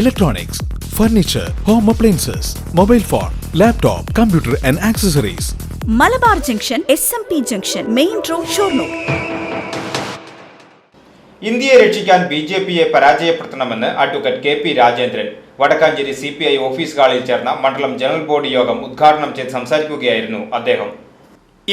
electronics, furniture home appliances mobile phone laptop computer and accessories Malabar junction S M P junction main road Shoranur. ഇന്ത്യയെ രക്ഷിക്കാൻ B J പിയെ പരാജയപ്പെടുത്തണമെന്ന് advocate K P Rajendran. Vadakkanchery C P I office ഹാളിൽ ചേർന്ന മണ്ഡലം general body യോഗം ഉദ്ഘാടനം ചെയ്ത് സംസാരിക്കുകയായിരുന്നു അദ്ദേഹം.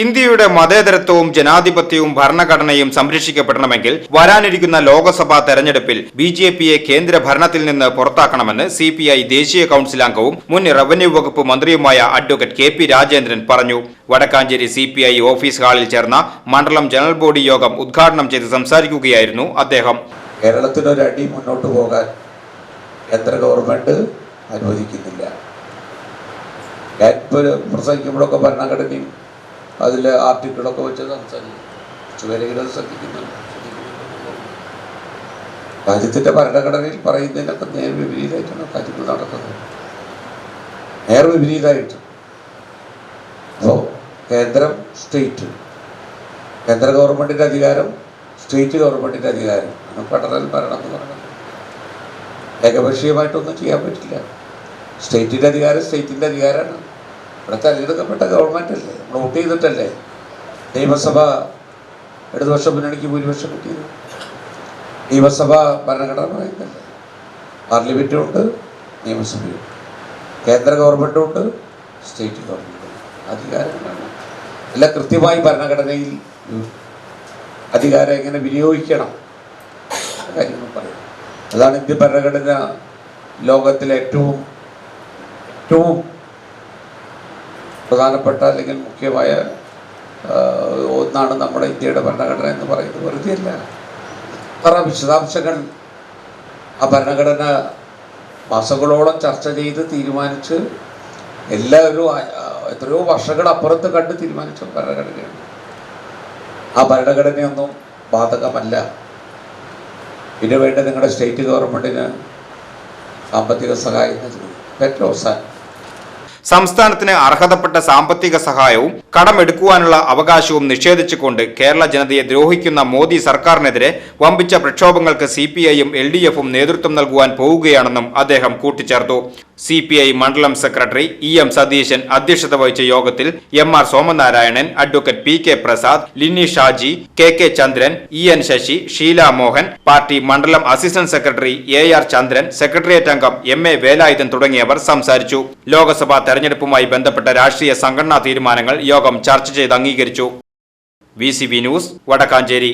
ഇന്ത്യയുടെ മതേതരത്വവും ജനാധിപത്യവും ഭരണഘടനയും സംരക്ഷിക്കപ്പെടണമെങ്കിൽ വരാനിരിക്കുന്ന ലോക്സഭാ തെരഞ്ഞെടുപ്പിൽ ബി ജെ പിയെ കേന്ദ്ര ഭരണത്തിൽ നിന്ന് പുറത്താക്കണമെന്ന് സി പി ഐ ദേശീയ കൌൺസിൽ അംഗവും മുൻ റവന്യൂ വകുപ്പ് മന്ത്രിയുമായ അഡ്വക്കേറ്റ് കെ പി രാജേന്ദ്രൻ പറഞ്ഞു. Vadakkanchery C P I office ഹാളിൽ ചേർന്ന മണ്ഡലം ജനറൽ ബോഡി യോഗം ഉദ്ഘാടനം ചെയ്ത് സംസാരിക്കുകയായിരുന്നു അദ്ദേഹം. കേരളത്തിനൊരു അടി മുന്നോട്ട് പോകാൻ കേന്ദ്ര ഗവൺമെന്റ് അനുവദിക്കുന്നില്ല. പ്രസംഗിക്കുമ്പോഴൊക്കെ ഭരണഘടനയും അതിൽ ആർട്ടിക്കിളൊക്കെ വെച്ച് സംസാരിക്കും. ശ്രദ്ധിക്കുന്നുണ്ട്. രാജ്യത്തിന്റെ ഭരണഘടനയിൽ പറയുന്നതിനൊക്കെ നേർ വിപരീതമായിട്ടാണ് കാര്യങ്ങൾ നടക്കുന്നത്. നേർ വിപരീതമായിട്ട്. അപ്പോൾ കേന്ദ്രം സ്റ്റേറ്റ്. കേന്ദ്ര ഗവൺമെന്റിന്റെ അധികാരം സ്റ്റേറ്റ് ഗവൺമെന്റിന്റെ അധികാരം. ഫെഡറൽ ഭരണം എന്ന് പറയുന്നത്. ഏകപക്ഷീയമായിട്ടൊന്നും ചെയ്യാൻ പറ്റില്ല. സ്റ്റേറ്റിന്റെ അധികാരം സ്റ്റേറ്റിന്റെ അധികാരമാണ്. ഇവിടെ തെരഞ്ഞെടുക്കപ്പെട്ട ഗവൺമെന്റ് അല്ലേ? നമ്മൾ വോട്ട് ചെയ്തിട്ടല്ലേ? നിയമസഭ ഇടതുപക്ഷ മുന്നണിക്ക് ഭൂരിപക്ഷം കിട്ടിയത് നിയമസഭ ഭരണഘടന പറയുന്നല്ലേ പാർലമെന്റും ഉണ്ട് നിയമസഭയും കേന്ദ്ര ഗവൺമെന്റുണ്ട് സ്റ്റേറ്റ് ഗവൺമെന്റുണ്ട് അധികാരങ്ങളാണ്. എല്ലാം കൃത്യമായി ഭരണഘടനയിൽ അധികാരം എങ്ങനെ വിനിയോഗിക്കണം? കാര്യങ്ങൾ പറയും. അതാണ് ഇന്ത്യ ഭരണഘടന ലോകത്തിലെ ഏറ്റവും ഏറ്റവും പ്രധാനപ്പെട്ട അല്ലെങ്കിൽ മുഖ്യമായ ഒന്നാണ് നമ്മുടെ ഇന്ത്യയുടെ ഭരണഘടന എന്ന് പറയുന്നത്. വെറുതെയല്ല അത്ര വിശദാംശങ്ങൾ. ആ ഭരണഘടന മാസങ്ങളോളം ചർച്ച ചെയ്ത് തീരുമാനിച്ച് എല്ലാവരും എത്രയോ വർഷങ്ങൾ അപ്പുറത്ത് കണ്ട് തീരുമാനിച്ച ഭരണഘടനയാണ്. ആ ഭരണഘടനയൊന്നും ബാധകമല്ല. പിന്നെ വേണ്ട നിങ്ങളുടെ സ്റ്റേറ്റ് ഗവൺമെന്റിന് സാമ്പത്തിക സഹായം നൽകും അവസാനം സംസ്ഥാനത്തിന് അർഹതപ്പെട്ട സാമ്പത്തിക സഹായവും കടമെടുക്കുവാനുള്ള അവകാശവും നിഷേധിച്ചുകൊണ്ട് കേരള ജനതയെ ദ്രോഹിക്കുന്ന മോദി സർക്കാരിനെതിരെ വമ്പിച്ച പ്രക്ഷോഭങ്ങൾക്ക് സി പി ഐയും എൽ ഡി എഫും നേതൃത്വം നൽകുവാൻ പോവുകയാണെന്നും അദ്ദേഹം കൂട്ടിച്ചേർത്തു. സി പി ഐ മണ്ഡലം സെക്രട്ടറി ഇ എം സതീശൻ അധ്യക്ഷത വഹിച്ച യോഗത്തിൽ M R Somanarayanan advocate P K Prasad Linni Shaji K K Chandran E N Sasi Sheela Mohan party മണ്ഡലം assistant secretary A R Chandran secretariat അംഗം എം എ വേലായുധൻ തുടങ്ങിയവർ സംസാരിച്ചു. ലോക്സഭാ തെരഞ്ഞെടുപ്പുമായി ബന്ധപ്പെട്ട രാഷ്ട്രീയ സംഘടനാ തീരുമാനങ്ങൾ യോഗം ചർച്ച ചെയ്ത് അംഗീകരിച്ചു. V news Vadakkanchery.